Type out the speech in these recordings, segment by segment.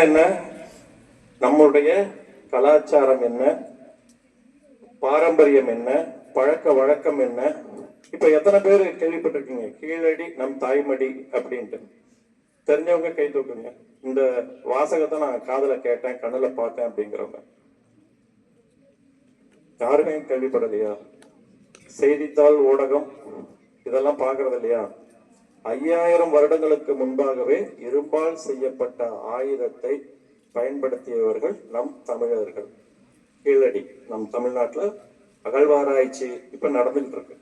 என்ன? நம்முடைய கலாச்சாரம் என்ன? பாரம்பரியம் என்ன? பழக்க வழக்கம் என்ன? இப்ப எத்தனை பேர் கேள்விப்பட்டிருக்கீங்க? கீழடி நம் தாய்மடி அப்படின்ட்டு. தெரிஞ்சவங்க கை தூக்குங்க. இந்த வாசகத்தை நான் காதல கேட்டேன் கண்ணுல பார்த்தேன் அப்படிங்கிறவங்க. யாருமே கேள்விப்படலையா? செய்தித்தாள் ஊடகம் இதெல்லாம் பாக்குறது இல்லையா ஐயாயிரம் வருடங்களுக்கு முன்பாகவே இரும்பால் செய்யப்பட்ட ஆயுதத்தை பயன்படுத்தியவர்கள் நம் தமிழர்கள். கீழடி நம் தமிழ்நாட்டில் அகழ்வாராய்ச்சி இப்ப நடந்துகிட்டு இருக்கு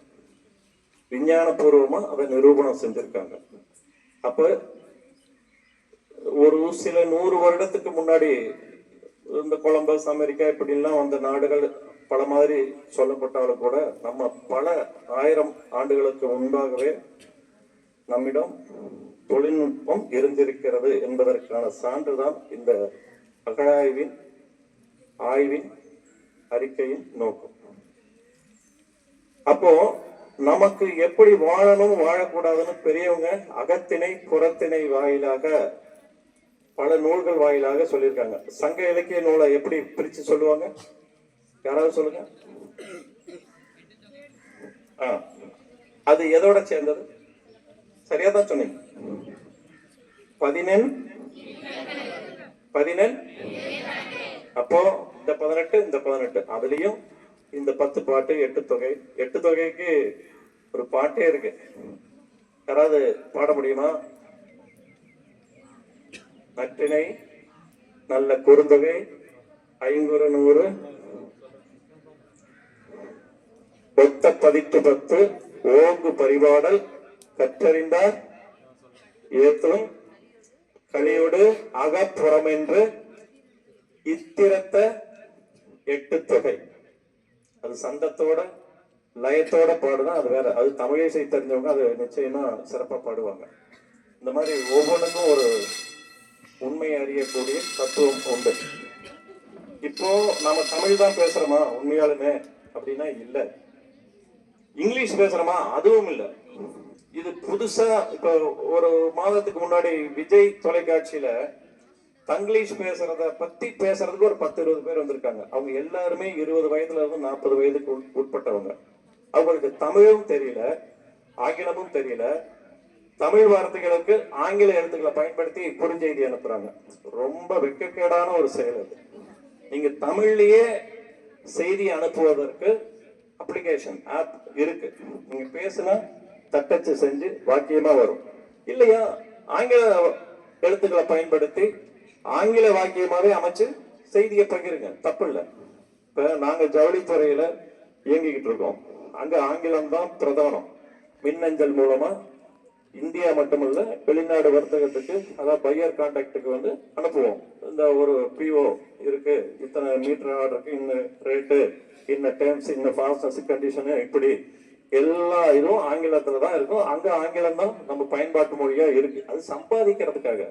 விஞ்ஞானபூர்வமா அதை நிரூபணம் செஞ்சிருக்காங்க. அப்ப ஒரு சில நூறு வருடத்துக்கு முன்னாடி இந்த கொலம்பஸ் அமெரிக்கா இப்படிலாம் வந்த நாடுகள் பல மாதிரி சொல்லப்பட்டாலும் கூட நம்ம பல ஆயிரம் ஆண்டுகளுக்கு முன்பாகவே நம்மிடம் தொழில்நுட்பம் இருந்திருக்கிறது என்பதற்கான சான்றுதான் இந்த அகழாய்வின் ஆய்வின் அறிக்கையின் நோக்கம். அப்போ நமக்கு எப்படி வாழணும் வாழக்கூடாதுன்னு பெரியவங்க அகத்திணை புறத்திணை வாயிலாக பல நூல்கள் வாயிலாக சொல்லியிருக்காங்க. சங்க இலக்கிய நூலை எப்படி பிரிச்சு சொல்லுவாங்க? யாராவது சொல்லுங்க? அது எதோட சேர்ந்தது? சரியா தான் சொன்னீங்க பதினெண் பதினெண் அப்போ இந்த பதினெட்டு இந்த பதினெட்டு. அதுலயும் இந்த பத்து பாட்டு எட்டு தொகை. எட்டு தொகைக்கு ஒரு பாட்டே இருக்கு. யாராவது பாட முடியுமா? நற்றினை நல்ல குறுந்தொகை ஐங்குறு நூறு. ஒத்த பதிட்டு பத்து ஓங்கு பரிபாடல் கற்றறிந்தார். ஏத்தும் கலியோடு அகப்புறம் என்று இத்திரத்த எட்டு தொகை. அது சந்தத்தோட லயத்தோட பாடுதான் அது வேற. அது தமிழிசை தெரிஞ்சவங்க அது நிச்சயமா சிறப்பா பாடுவாங்க. இந்த மாதிரி ஒவ்வொன்றுக்கும் ஒரு உண்மை அறியக்கூடிய தத்துவம் உண்டு. இப்போ நாம தமிழ் தான் பேசுறோமா? உண்மையாலுமே அப்படின்னா இல்லை. இங்கிலீஷ் பேசுறோமா? அதுவும் இல்லை. இது புதுசா இப்ப ஒரு மாதத்துக்கு முன்னாடி விஜய் தொலைக்காட்சியில தங்கிலீஷ் பேசுறத பத்தி பேசுறதுக்கு ஒரு பத்து இருபது பேர் வந்திருக்காங்க. அவங்க எல்லாருமே இருபது வயதுல இருந்து நாற்பது வயதுக்கு உட்- உட்பட்டவங்க. அவங்களுக்கு தமிழும் தெரியல ஆங்கிலமும் தெரியல. தமிழ் வார்த்தைகளுக்கு ஆங்கில எழுத்துக்களை பயன்படுத்தி குறுஞ்செய்தி அனுப்புறாங்க. ரொம்ப வெக்கக்கேடான ஒரு செயல் அது. நீங்க தமிழ்லயே செய்தி அனுப்புவதற்கு அப்ளிகேஷன் ஆப் இருக்கு. நீங்க பேசுனா தட்டச்சு செஞ்சு வாக்கியமா வரும். இல்லையா? ஆங்கில எழுத்துக்களை பயன்படுத்தி ஆங்கில வாக்கியமாவே அமைச்சு செய்தியை பகிருங்க. தப்பு இல்லை இப்ப நாங்க ஜவுளித்துறையில இயங்கிக்கிட்டு இருக்கோம். அங்க ஆங்கிலம் தான் பிரதானம். மின்னஞ்சல் மூலமா இந்தியா மட்டுமல்ல வெளிநாடு வர்த்தகத்துக்கு அதாவது பையர் கான்டாக்டுக்கு வந்து அனுப்புவோம். இந்த ஒரு பிஓ இருக்கு. இத்தனை மீட்டர் ஆர்டருக்கு இன்ன ரேட்டு இன்ன டேர்ம்ஸ் இன்ன ஃபாஸ்டஸ் கண்டிஷனு இப்படி எல்லா இதுவும் ஆங்கிலத்துல தான் இருக்கும். அங்க ஆங்கிலம் தான் நம்ம பயன்பாட்டு மொழியா இருக்கு. அது சம்பாதிக்கிறதுக்காக.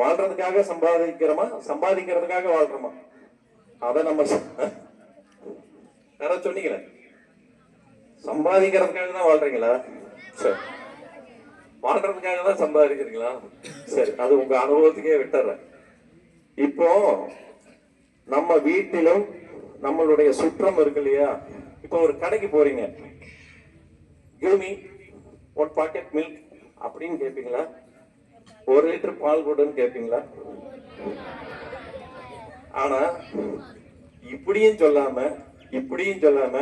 வாழ்றதுக்காக சம்பாதிக்கிறோமா? சம்பாதிக்கிறதுக்காக வாழ்றோமா? அதை நம்ம யாராவது சொன்னீங்களே? சம்பாதிக்கிறதுக்காக தான் வாழ்றீங்களா? சரி. வாழ்றதுக்காக தான் சம்பாதிக்கிறீங்களா? சரி அது உங்க அனுபவத்துக்கே விட்டுறேன். இப்போ நம்ம வீட்டிலும் நம்மளுடைய சுற்றம் இருக்கு இல்லையா? இப்போ ஒரு கடைக்கு போறீங்க. கிவ் ஒன் பாக்கெட் மில்க் அப்படின்னு கேட்பீங்களா ஒரு லிட்டர் பால் கொடுன்னு கேட்பீங்களா ஆனா இப்படியும் சொல்லாம இப்படியும் சொல்லாம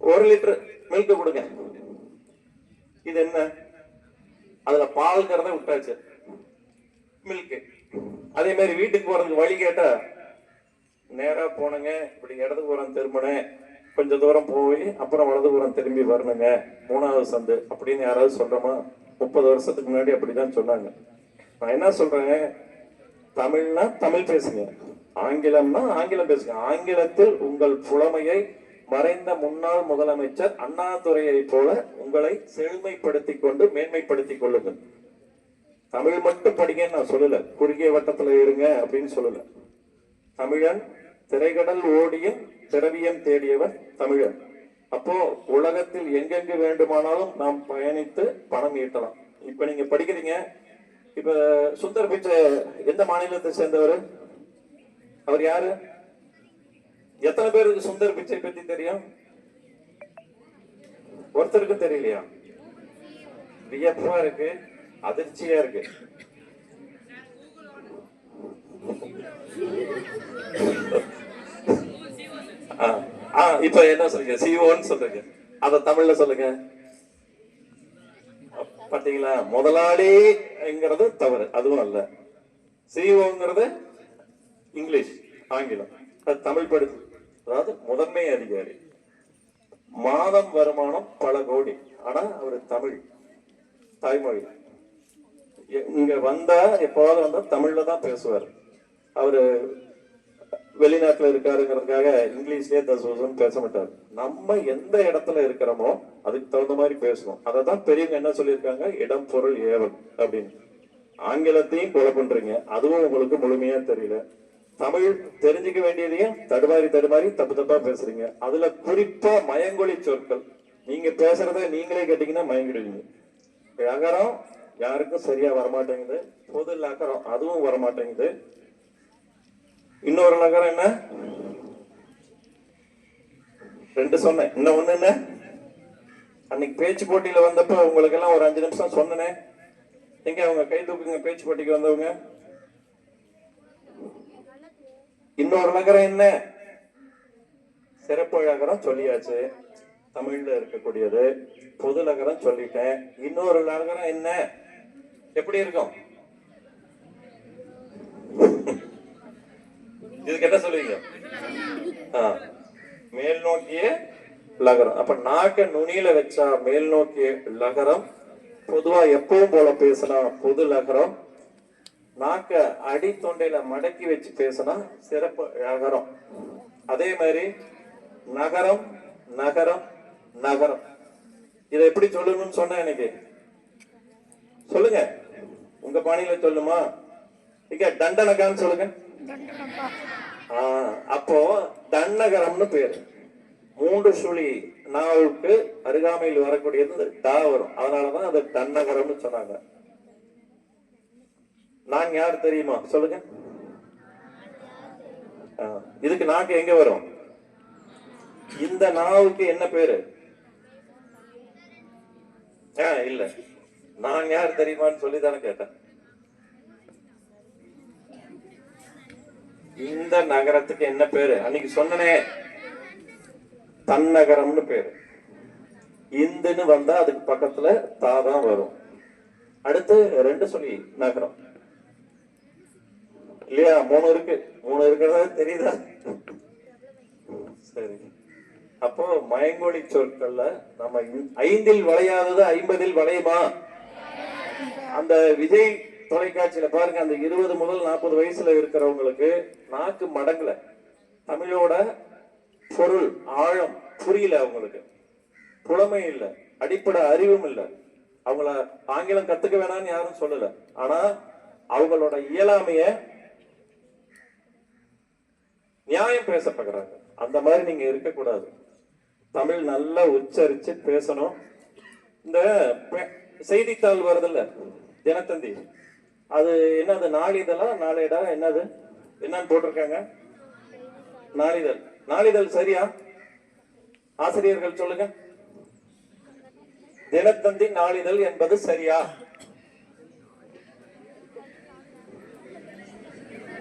ஒரு லிட்டர் மில்க் கொடுங்க. இது என்ன? அதுல பால்ங்கிறத விட்டாச்சு. மில்க் அதே மாதிரி வீட்டுக்கு போறதுக்கு வழி கேட்டா நேரா போனங்க. இப்படி இடதுபுறம் திரும்பினேன். கொஞ்ச தூரம் போய் அப்புறம் வலதுபுறம் திரும்பி வரணுங்க. மூணாவது சந்து. அப்படின்னு யாராவது சொல்றோமா? முப்பது வருஷத்துக்கு முன்னாடி அப்படிதான் சொன்னாங்க. நான் என்ன சொல்றேன்? தமிழ்னா தமிழ் பேசுங்க. ஆங்கிலம்னா ஆங்கிலம் பேசுங்க. ஆங்கிலத்தில் உங்கள் புலமையை மறைந்த முன்னாள் முதலமைச்சர் அண்ணாதுரையை போல உங்களை செழுமைப்படுத்திக் கொண்டு மேன்மைப்படுத்திக் கொள்ளுங்கள். தமிழ் மட்டும் படிங்கன்னு நான் சொல்லல. குறுகிய வட்டத்துல இருங்க அப்படின்னு சொல்லல. தமிழன் திரைகடல் ஓடியும் திரவியம் தேடியவர் தமிழர். அப்போ உலகத்தில் எங்கெங்கு வேண்டுமானாலும் நாம் பயணித்து பணம் ஈட்டலாம். இப்ப நீங்க படிக்கிறீங்க. இப்ப சுந்தர் பிச்சை எந்த மாநிலத்தை சேர்ந்தவர்? அவர் யாரு? எத்தனை பேருக்கு சுந்தர் பிச்சை பத்தி தெரியும்? ஒருத்தருக்கும் தெரியலையா? வியப்பா இருக்கு அதிர்ச்சியா இருக்கு ஆ, ஆ, இப்ப என்ன சொல்லுங்க? சிஓன்னு சொல்லுங்க. அத தமிழ்ல சொல்லுங்க. பாத்தீங்களா முதலாளிங்கிறது தவறு. அதுவும் அல்ல. சிஓங்கிறது இங்கிலீஷ் ஆங்கிலம். அது தமிழ் படுத்து அதாவது முதன்மை அதிகாரி. மாதம் வருமானம் பல கோடி. ஆனா அவரு தமிழ். தாய்மொழி. எ- இங்க வந்தா எப்போது வந்தா தமிழ்ல தான் பேசுவார். அவரு வெளிநாட்டுல இருக்காருங்கிறதுக்காக இங்கிலீஷ்லயே தசுவசம் பேச மாட்டார். நம்ம எந்த இடத்துல இருக்கிறோமோ அதுக்கு தகுந்த மாதிரி பேசணும் அதை தான் பெரியவங்க என்ன சொல்லியிருக்காங்க? இடம் பொருள் ஏவல் அப்படின்னு. ஆங்கிலத்தையும் கொலை பண்றீங்க. அதுவும் உங்களுக்கு முழுமையா தெரியல. தமிழ் தெரிஞ்சுக்க வேண்டியதையும் தடுமாறி தடுமாறி தப்பு தப்பா பேசுறீங்க. அதுல குறிப்பா மயங்கொழி சொற்கள். நீங்க பேசுறத நீங்களே கேட்டீங்கன்னா மயங்கிடுவீங்க. அகரம் யாருக்கும் சரியா வரமாட்டேங்குது. பொது அகரம் அதுவும் வரமாட்டேங்குது. இன்னொரு நகரம் என்ன? ரெண்டு சொன்னேன். இன்னும் ஒண்ணு என்ன? அன்னைக்கு பேச்சு போட்டியில வந்தப்ப உங்களுக்கு எல்லாம் ஒரு அஞ்சு நிமிஷம் சொன்னனே. எங்க அவங்க கை தூக்குங்க பேச்சு போட்டிக்கு வந்தவங்க? இன்னொரு நகரம் என்ன? சிறப்பு நகரம் சொல்லியாச்சு. தமிழ்ல இருக்கக்கூடியது. பொது நகரம் சொல்லிட்டேன். இன்னொரு நகரம் என்ன? எப்படி இருக்கும்? இதுக்கு என்ன சொல்லுவீங்க? ஆ, மேல் நோக்கிய லகரம். அப்ப நாக்க நுனியில வச்சா மேல் நோக்கிய லகரம் பொதுவா எப்பவும் போல பேசினா பொது லகரம் நாக்க அடி தொண்டையில மடக்கி வச்சு பேசினா சிறப்பு நகரம் அதே மாதிரி நகரம் நகரம் நகரம். இதை எப்படி சொல்லணும்னு சொன்னேன் எனக்கு சொல்லுங்க. உங்க பாணியில சொல்லுமா? இங்க தண்டனகான்னு சொல்லுங்க. அப்போ தன்னகரம்னு பேர். மூன்று சுழி நாவுக்கு அருகாமையில் வரக்கூடியது டா வரும் அதனாலதான் அது தன்னகரம்னு சொன்னாங்க. நான் யார் தெரியுமா? சொல்லுங்க. இதுக்கு நாக்கு எங்க வரும்? இந்த நாவுக்கு என்ன பேரு? இல்ல. நான் யார் தெரியுமான்னு சொல்லி தானே கேட்டேன். இந்த நகரத்துக்கு என்ன பேரு? அன்னைக்கு சொன்னனே தன்னகரம்னு பேரு. இந்துன்னு வந்தா அதுக்கு பக்கத்துல தா தான் வரும். அடுத்து ரெண்டு சொல்லி நகரம். இல்லையா? மூணு இருக்கு. மூணு இருக்கிறதா தெரியுதா? சரி. அப்போ மயங்கொழி சொற்கள்ல நம்ம ஐந்தில் வளையாதது ஐம்பதில் வளையுமா? அந்த விஜய் தொலைக்காட்சியில பாருங்க அந்த இருபது முதல் நாற்பது வயசுல இருக்கிறவங்களுக்கு நாக்கு மடங்கல. தமிழோட பொருள் ஆழம் புரியல அவங்களுக்கு. புலமை இல்லை அடிப்படை அறிவும் இல்ல. அவங்கள ஆங்கிலம் கத்துக்க வேணாம்னு யாரும் சொல்லல. ஆனா அவங்களோட இயலாமைய நியாயம் பேசப்படுறாங்க. அந்த மாதிரி நீங்க இருக்கக்கூடாது. தமிழ் நல்லா உச்சரிச்சு பேசணும். இந்த செய்தித்தாள் வருதுல்ல தினத்தந்தி. அது என்னது நாளிதழா? நாளேடா என்னது? என்னன்னு போட்டிருக்காங்க. நாளிதழ். நாளிதழ் சரியா? ஆசிரியர்கள் சொல்லுங்க. தினத்தந்தி நாளிதழ் என்பது சரியா?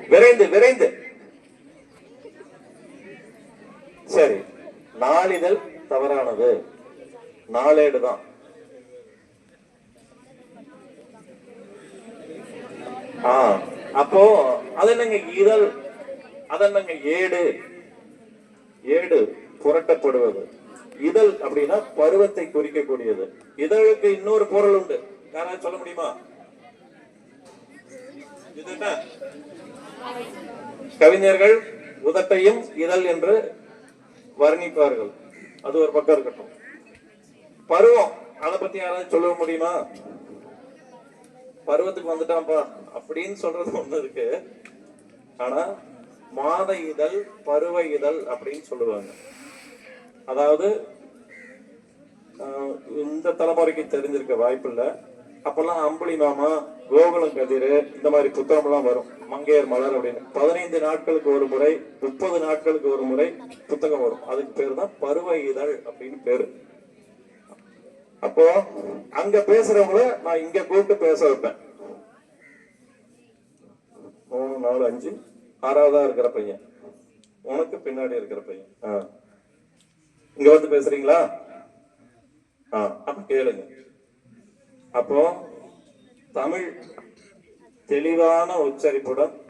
விரைந்து விரைந்து. சரி. நாளிதழ் தவறானது. நாளேடு ஆ அப்போ அது என்னங்க இதழ் அது என்னங்க ஏடு? ஏடு புரட்டப்படுவது. இதழ் அப்படின்னா பருவத்தை குறிக்கக்கூடியது. இதழுக்கு இன்னொரு பொருள் உண்டு. யாராவது சொல்ல முடியுமா? இது என்ன கவிஞர்கள் உதட்டையும் இதழ் என்று வர்ணிப்பார்கள். அது ஒரு பக்கம் இருக்கட்டும். பருவம் அதை பத்தி யாராவது சொல்ல முடியுமா? பருவத்துக்கு வந்துட்டான்ப்பா அப்படின்னு சொல்றது ஒண்ணு இருக்கு. ஆனா மாத இதழ் பருவ இதழ் அப்படின்னு சொல்லுவாங்க. அதாவது ஆஹ், இந்த தலைமுறைக்கு தெரிஞ்சிருக்க வாய்ப்பில்லை அப்பெல்லாம் அம்புலி மாமா கோகுலம் கதிர் இந்த மாதிரி புத்தகம் எல்லாம் வரும். மங்கையர் மலர் அப்படின்னு. பதினைந்து நாட்களுக்கு ஒரு முறை முப்பது நாட்களுக்கு ஒரு முறை புத்தகம் வரும். அதுக்கு பேர் தான் பருவ இதழ் அப்படின்னு பேரு. அப்போ அங்க பேசுறவங்கள நான் இங்க கூப்பிட்டு பேச வைப்பேன். மூணு நாலு அஞ்சு. ஆறாவதா இருக்கிற பையன். உனக்கு பின்னாடி இருக்கிற பையன். ஆ. இங்க வந்து பேசுறீங்களா? ஆ, அப்ப கேளுங்க. அப்போ தமிழ் தெளிவான உச்சரிப்புடன்